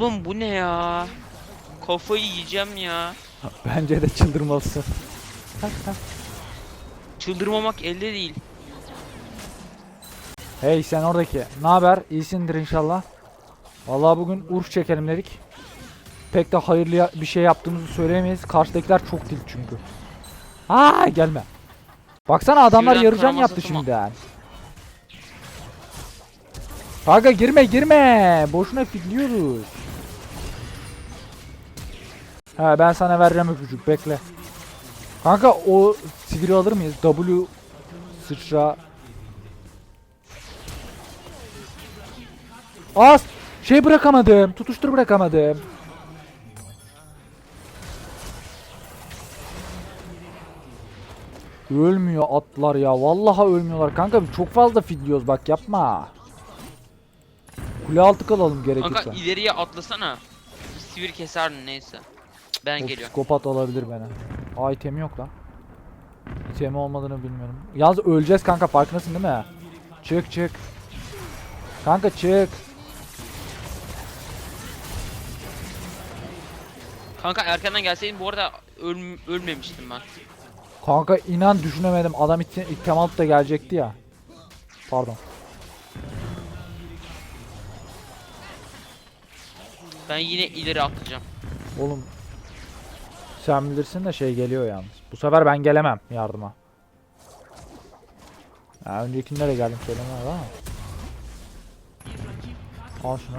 Oğlum bu ne ya? Kafayı yiyeceğim ya. Bence de çıldırmalısın. Çıldırmamak elde değil. Hey sen oradaki. Ne haber? İyisindir inşallah. Vallahi bugün urf çekelim dedik. Pek de hayırlı bir şey yaptığımızı söyleyemeyiz. Karşıdakiler çok dil çünkü. Aa gelme. Baksana adamlar Sivrilen yarıcan yaptı mı? şimdiden. Kanka girme girme. Boşuna fidliyoruz. He ben sana vereceğim öpücük bekle. Kanka o sivri alır mıyız? W sıçra Az şey bırakamadım. Tutuştur bırakamadım. Ölmüyor atlar ya. Vallahi ölmüyorlar kanka. Çok fazla fidliyoruz bak yapma. Kule altı kalalım gerekirse. Kanka ileriye atlasana. Sivir keser neyse. Ben O geliyorum. psikopat olabilir bana. Aa itemi yok lan. İtemi olmadığını bilmiyorum. Yalnız öleceğiz kanka farkındasın değil mi? Çık çık. Kanka çık. Kanka erkenden gelseydin bu arada öl ölmemiştim ben. Kanka inan düşünemedim. Adam itti, item alıp da gelecekti ya. Pardon. Ben yine ileri atlayacağım. Oğlum. Sen bilirsin de şey geliyor yalnız. Bu sefer ben gelemem yardıma. Ya öncekinde geldim söylemem ama. Al şunu.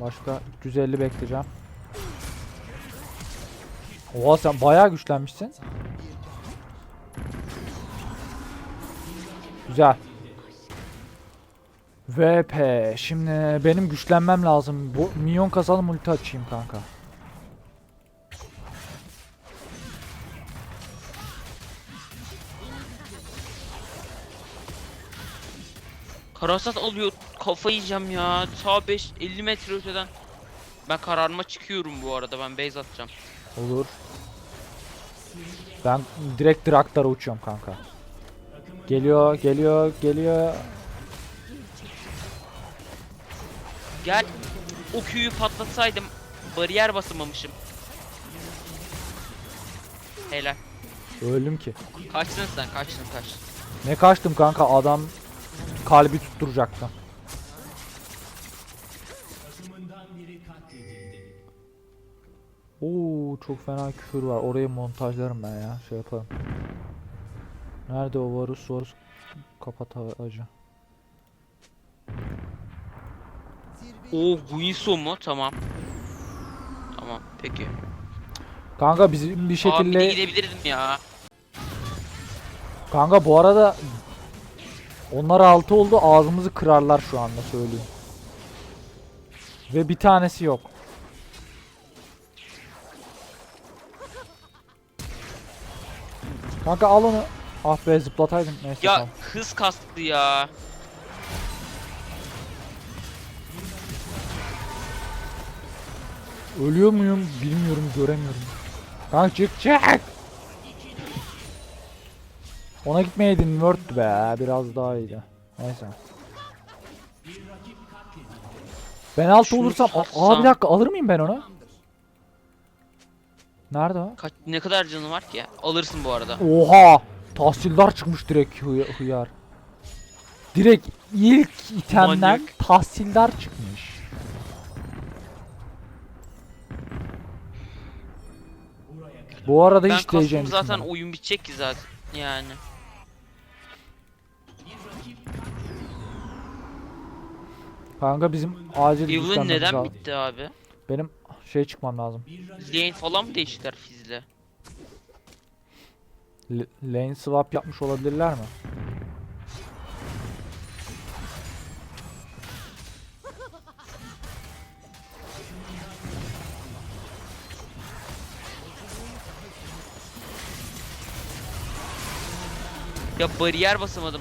Başka 350 bekleyeceğim. Oha sen bayağı güçlenmişsin. Güzel. VP. Şimdi benim güçlenmem lazım. Bu minyon kasalım ulti açayım kanka. Karasat alıyor. Kafayı yiyeceğim ya. Sağ 5 50 metre öteden. Ben kararıma çıkıyorum bu arada. Ben base atacağım. Olur. Ben direkt Draktar'a uçuyorum kanka. Geliyor, geliyor, geliyor. Gel. O Q'yu patlatsaydım bariyer basamamışım. Helal. Öldüm ki. Kaçtın sen kaçtın kaç. Ne kaçtım kanka adam kalbi tutturacaktı. Oo çok fena küfür var. Orayı montajlarım ben ya. Şey yaparım. Nerede o Varus? Varus kapat acı. Oo Guiso mu? Tamam. Tamam peki. Kanka bizim bir Abi bir de şekilde gidebilirdim ya. Kanka bu arada onlar altı oldu ağzımızı kırarlar şu anda söyleyeyim. Ve bir tanesi yok. Kanka al onu. Ah be zıplataydım. Neyse Ya tamam. hız kastı ya. Ölüyor muyum bilmiyorum göremiyorum. Kanka çık çık. Ona gitmeyeydin Word be biraz daha iyiydi. Neyse. Ben altı Şunu olursam Aa, aa bir dakika alır mıyım ben onu? Nerede o? Kaç, ne kadar canı var ki ya? Alırsın bu arada. Oha! Tahsildar çıkmış direkt hıy- hıyar. Direkt ilk itemden Manyak. tahsildar çıkmış. Bu arada Ben hiç diyeceğini kastım zaten düşünmedim. oyun bitecek ki zaten. Yani. Kanka bizim acil Evelyn neden lazım. bitti abi? Benim şey çıkmam lazım. Lane falan mı değiştiler Fizz'le? L- lane swap yapmış olabilirler mi? Ya bariyer basamadım.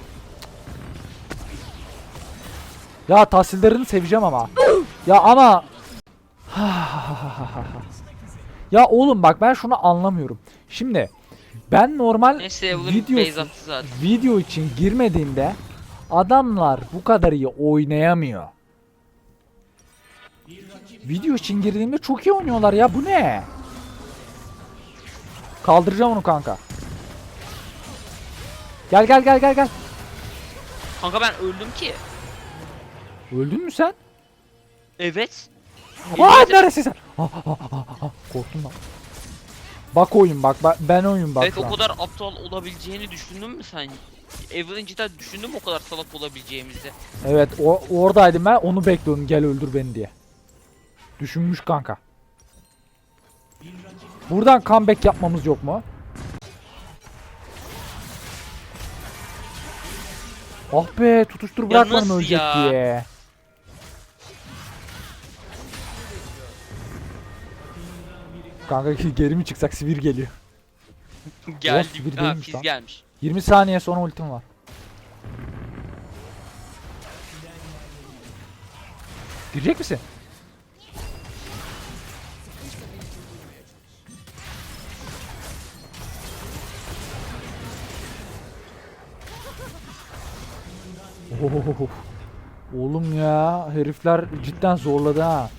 Ya tahsildarını seveceğim ama. ya ama. ya oğlum bak ben şunu anlamıyorum. Şimdi ben normal Neyse zaten. video için girmediğimde adamlar bu kadar iyi oynayamıyor. Video için girdiğimde çok iyi oynuyorlar ya. Bu ne? Kaldıracağım onu kanka. Gel gel gel gel gel. Kanka ben öldüm ki. Öldün mü sen? Evet. Aa neresin sen? Korktum lan. Bak oyun bak, bak ben oyun bak. evet o kadar aptal olabileceğini düşündün mü sen? Düşündün mü o kadar salak olabileceğimizi? Evet o, oradaydım ben onu bekliyordum gel öldür beni diye. Düşünmüş kanka. Buradan comeback yapmamız yok mu? Ah be tutuştur bırakmadım ölecek ya? diye. Kanka geri mi çıksak sivir geliyor. Geldi. bir Ha değilmiş fiz lan. gelmiş. 20 saniye sonra ultim var. Girecek misin? Oh, oğlum ya herifler cidden zorladı ha.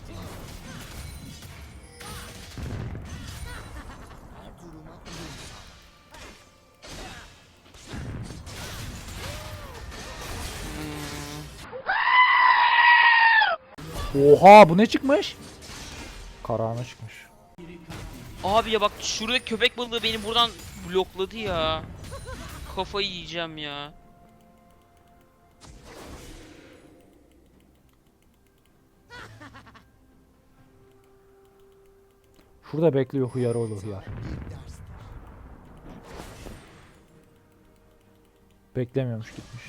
Oha bu ne çıkmış? Kararına çıkmış. Abi ya bak şurada köpek balığı beni buradan blokladı ya. Kafayı yiyeceğim ya. Şurada bekliyor hıyar oğlu hıyar. Beklemiyormuş gitmiş.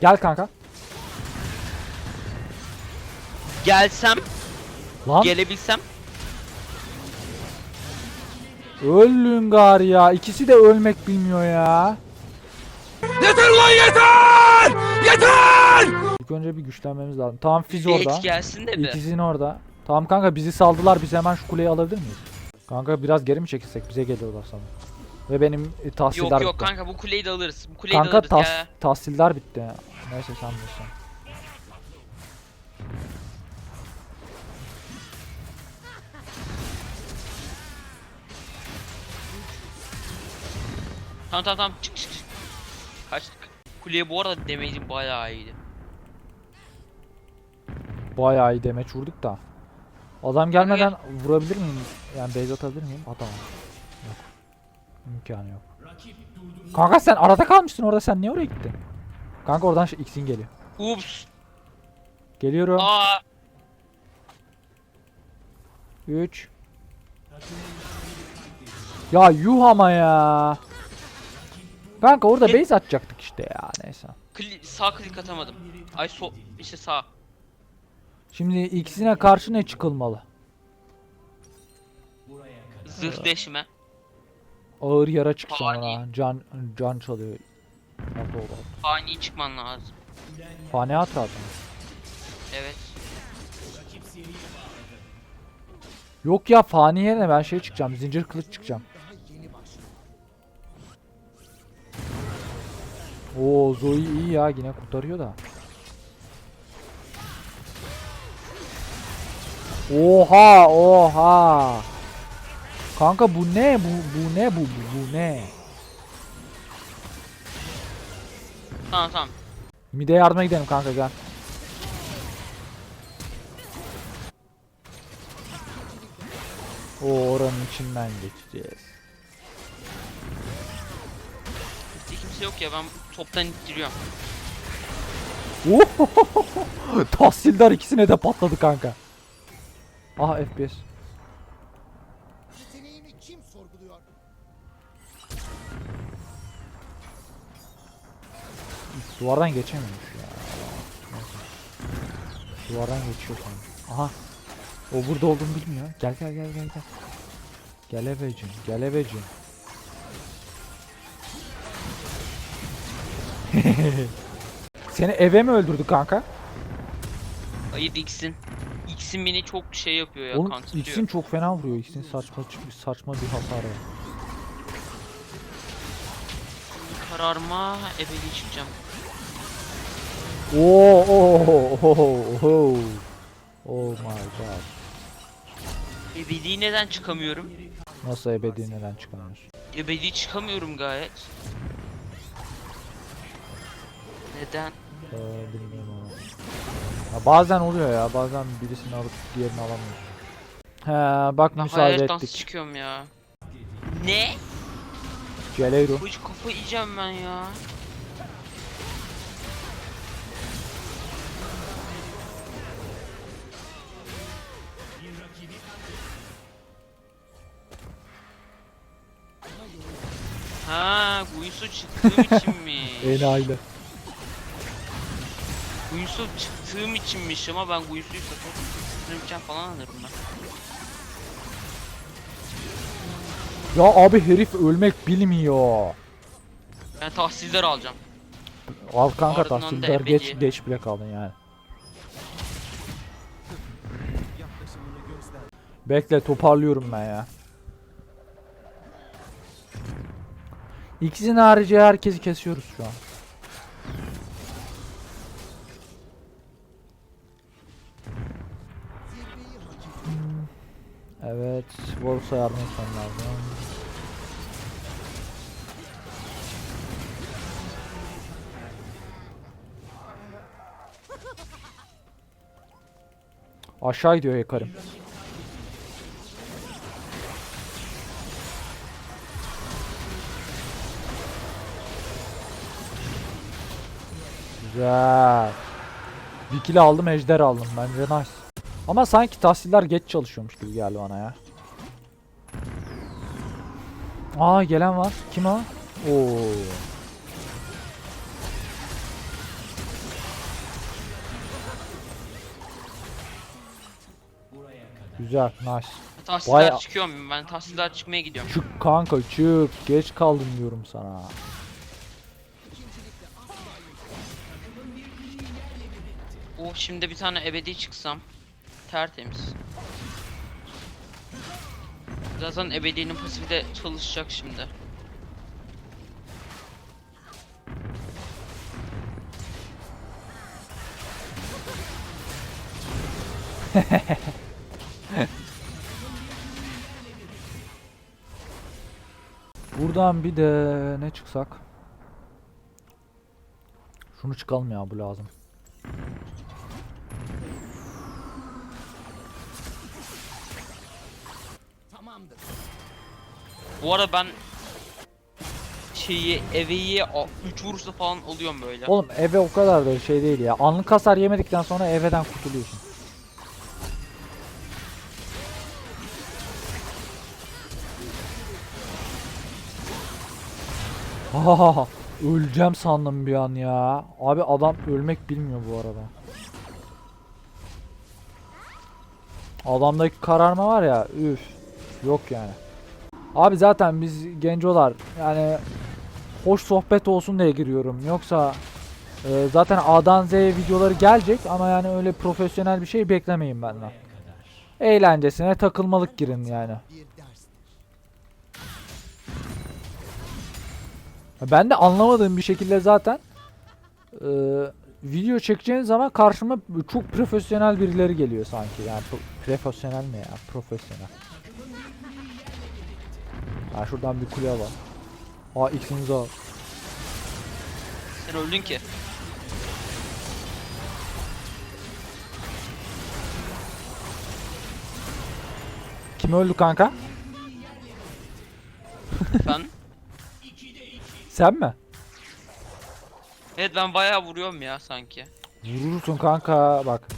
Gel kanka. Gelsem, Lan gelebilsem. öldün gari ya. İkisi de ölmek bilmiyor ya. İlk önce bir güçlenmemiz lazım. Tamam Fiz orada. Geç gelsin de bir. İkisinin orada. Tamam kanka bizi saldılar. Biz hemen şu kuleyi alabilir miyiz? Kanka biraz geri mi çekilsek? Bize geliyorlar sana. Ve benim e, tahsiller Yok yok bitti. kanka bu kuleyi de alırız. Bu kuleyi de Kanka alırız tas ya. tahsiller bitti. Neyse sen bilirsin. Tamam tamam tamam çık çık çık. Kaçtık. Kuleye bu arada damage'im bayağı iyiydi. Bayağı iyi demeç vurduk da. Adam gelmeden vurabilir miyim? Yani base atabilir miyim? Atamam. Yok. İmkanı yok. Kanka sen arada kalmışsın orada sen niye oraya gittin? Kanka oradan X'in geliyor. Ups. Geliyorum. Aa. 3 Ya yuh ama ya. Kanka orada Ne? base atacaktık işte ya neyse. Kli sağ klik atamadım. Ay so işte sağ. Şimdi ikisine karşı ne çıkılmalı? Zırh deşme. Ağır yara çık Fani. Can can çalıyor. At oldu. Ani çıkman lazım. Fani at lazım. Evet. Yok ya fani yerine ben şey çıkacağım. Zincir kılıç çıkacağım. Oo Zoe iyi ya yine kurtarıyor da. Oha oha. Kanka bu ne bu bu ne bu bu, bu ne? Tamam tamam. Mide yardıma gidelim kanka gel. O oranın içinden geçeceğiz. Bizde kimse yok ya ben toptan ittiriyorum. Ohohoho! Tahsildar ikisine de patladı kanka. Aha FPS. Duvardan geçemiyormuş ya. Duvardan geçiyor sanki. Aha. O burada olduğunu bilmiyor. Gel gel gel gel gel. Gel ebecim, gel ebecim. Seni eve mi öldürdü kanka? Ayıp X'in. X'in beni çok şey yapıyor ya Oğlum counterlıyor. X'in çok fena vuruyor. X'in saçma saçma bir hasarı var. Kararma ebedi çıkacağım. Oo, oh, oh, oh, oh. Oh my god. Ebedi neden çıkamıyorum? Nasıl ebedi neden çıkamıyorsun? Ebedi çıkamıyorum gayet. Neden? Ee, bilmiyorum ama. Ya bazen oluyor ya. Bazen birisini alıp diğerini alamıyorsun. He bak müsaade dansı ettik. çıkıyorum ya. Ne? Celeiro. Bu kafa yiyeceğim ben ya. Ha, Guinsoo çıktığım için mi? Enayiler. Guinsoo çıktığım içinmiş ama ben Guinsoo'yu satırken falan alırım ben. Ya abi herif ölmek bilmiyor. Ben tahsiller alacağım. Al kanka Ardından da tahsildar geç ebedi. geç bile kaldın yani. Bekle toparlıyorum ben ya. İkisini harici herkesi kesiyoruz şu an. Evet, Wolves'a yardım etmem lazım. Aşağı gidiyor yakarım. Güzel. Bir kill aldım ejder aldım bence nice. Ama sanki tahsiller geç çalışıyormuş gibi geldi bana ya. Aa gelen var. Kim o? Oo. Güzel, nice. Tahsiller Bayağı- çıkıyorum ben tahsiller çıkmaya gidiyorum. Çık kanka çık. Geç kaldın diyorum sana. Oh şimdi bir tane ebedi çıksam tertemiz. Zaten ebedinin pasifi de çalışacak şimdi. Buradan bir de ne çıksak? Şunu çıkalım ya bu lazım. Bu arada ben şeyi eveyi 3 vuruşta falan oluyorum böyle. Oğlum eve o kadar da şey değil ya. Anlık hasar yemedikten sonra eveden kurtuluyorsun. Ha, öleceğim sandım bir an ya. Abi adam ölmek bilmiyor bu arada. Adamdaki kararma var ya üf yok yani. Abi zaten biz gencolar yani hoş sohbet olsun diye giriyorum. Yoksa e, zaten A'dan Z'ye videoları gelecek ama yani öyle profesyonel bir şey beklemeyin benden. Eğlencesine takılmalık girin yani. Ben de anlamadığım bir şekilde zaten e, video çekeceğin zaman karşıma çok profesyonel birileri geliyor sanki. Yani pro- profesyonel mi ya? Profesyonel. Ha şuradan bir kule var. Aa X'inizi al. Sen öldün ki. Kim öldü kanka? Ben Sen mi? evet ben bayağı vuruyorum ya sanki. Vurursun kanka bak.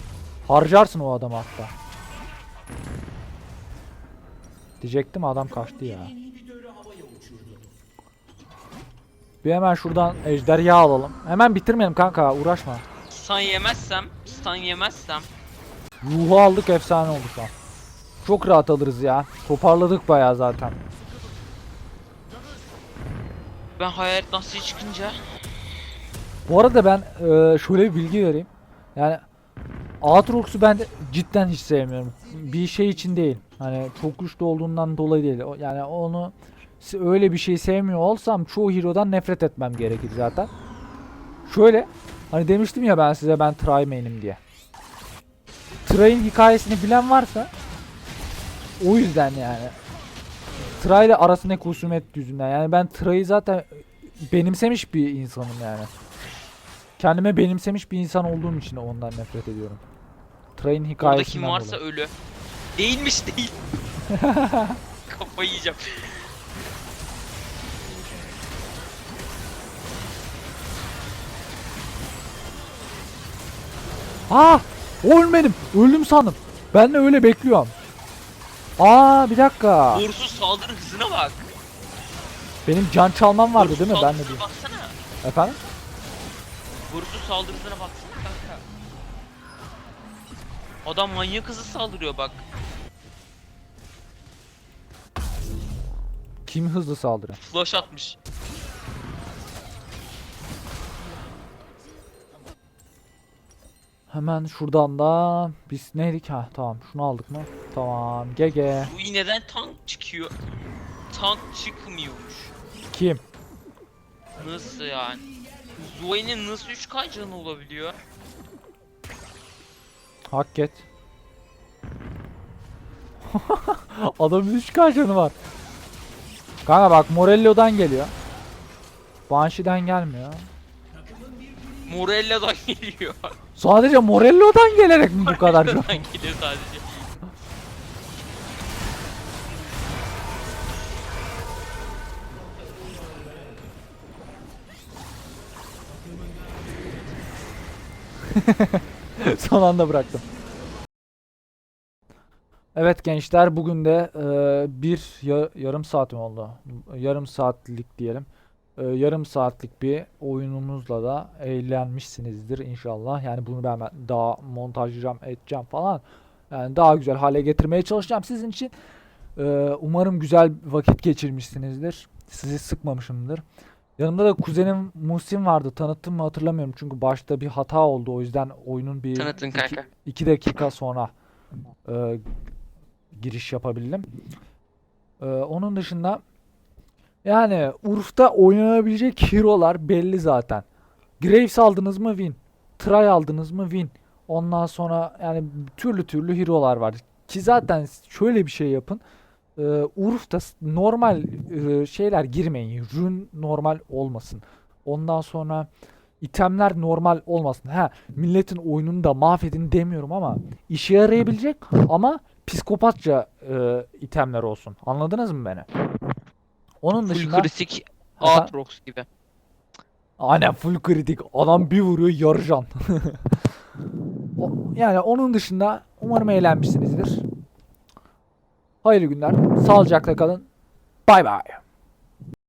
Harcarsın o adamı hatta. Diyecektim adam kaçtı ya. Bir hemen şuradan ejderha alalım. Hemen bitirmeyelim kanka uğraşma. Stun yemezsem, stun yemezsem Ruhu aldık efsane oldu şu an. Çok rahat alırız ya. Toparladık bayağı zaten. ben hayalet nasıl çıkınca Bu arada ben eee, şöyle bir bilgi vereyim. Yani Aatrox'u ben de cidden hiç sevmiyorum. Bir şey için değil. Hani çok güçlü olduğundan dolayı değil. Yani onu öyle bir şey sevmiyor olsam çoğu hero'dan nefret etmem gerekir zaten. Şöyle Hani demiştim ya ben size ben Try main'im diye. Try'in hikayesini bilen varsa o yüzden yani. Try ile arasındaki husumet yüzünden. Yani ben Try'ı zaten benimsemiş bir insanım yani. Kendime benimsemiş bir insan olduğum için ondan nefret ediyorum. Orada hikayesinden kim varsa dolayı. ölü. Değilmiş değil. Kafayı yiyeceğim. Aa! O ölmedim. Öldüm sandım. Ben de öyle bekliyorum. Aa bir dakika. Uğursuz saldırı hızına bak. Benim can çalmam vardı Uğursuz değil mi? Ben de saldırısına bir. baksana. Efendim? Uğursuz saldırı hızına baksana kanka. Adam manyak hızı saldırıyor bak. Kim hızlı saldırı? Flash atmış. Hemen şuradan da biz neydik ha tamam şunu aldık mı? Tamam GG. Bu iğneden tank çıkıyor. Tank çıkmıyormuş. Kim? Nasıl yani? Zoe'nin nasıl 3K canı olabiliyor? Hak et. Adamın 3 canı var. Kanka bak Morello'dan geliyor. Banshee'den gelmiyor. Morella'dan geliyor. Sadece Morello'dan gelerek mi bu kadar can? Morella'dan geliyor sadece. Son anda bıraktım. Evet gençler bugün de e, bir ya- yarım saat mi oldu? Yarım saatlik diyelim. E, yarım saatlik bir oyunumuzla da eğlenmişsinizdir inşallah. Yani bunu ben daha montajlayacağım, edeceğim falan. Yani daha güzel hale getirmeye çalışacağım sizin için. E, umarım güzel vakit geçirmişsinizdir. Sizi sıkmamışımdır. Yanımda da kuzenim Muhsin vardı. Tanıttım mı hatırlamıyorum. Çünkü başta bir hata oldu. O yüzden oyunun bir Tanıtın iki- kanka. iki dakika sonra e, giriş yapabildim. E, onun dışında yani Urf'ta oynanabilecek hero'lar belli zaten. Graves aldınız mı win. Try aldınız mı win. Ondan sonra yani türlü türlü hero'lar var. Ki zaten şöyle bir şey yapın. Ee, Urf'ta normal e, şeyler girmeyin. Rün normal olmasın. Ondan sonra itemler normal olmasın. Ha milletin oyununu da mahvedin demiyorum ama işe yarayabilecek ama psikopatça e, itemler olsun. Anladınız mı beni? Onun Full dışında kritik Efendim? Aatrox gibi. Aynen full kritik. Adam bir vuruyor yarıcan. O- yani onun dışında umarım eğlenmişsinizdir. Hayırlı günler. Sağlıcakla kalın. Bay bay.